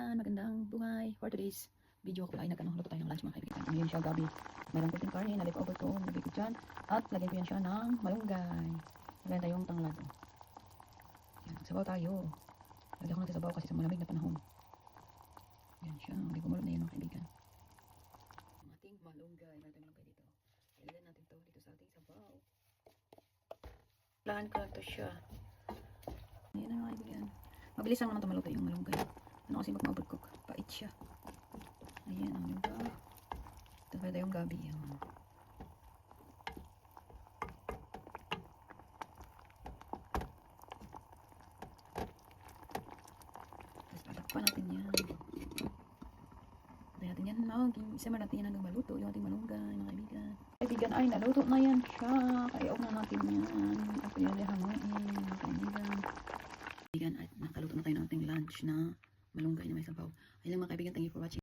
kaibigan, magandang buhay. For today's video ko ay nagkano, luto tayo ng lunch mga kaibigan. Ano siya, gabi. Mayroong kunting karne na leftover to, nabig ko dyan. At lagyan ko yan siya ng malunggay. Lagyan tayong tanglad. Yan, sabaw tayo. Lagyan ko natin sabaw kasi sa malamig na panahon. Yan siya, hindi kumulog na yan mga kaibigan. Ang ating malunggay, tayong malunggay dito. Ilagyan natin to dito sa ating sabaw. Lahan ko to siya. Ayan na mga kaibigan. Mabilis lang naman ito maluto yung malunggay. Ano kasi pag ma-overcook, pait siya. Ayan, ang diba? Ito pwede yung gabi. Ayan. Tapos patakpan natin yan. Tayo natin yan maging isa man natin yan hanggang maluto yung ating malunggay, mga kaibigan. Kaibigan, ay naluto na yan siya. Kaya na natin yan. Ako yan hamuin, mga kaibigan. Kaibigan, at nakaluto na tayo ng ating lunch na malunggay na may sabaw. Ayun lang mga kaibigan, thank you for watching.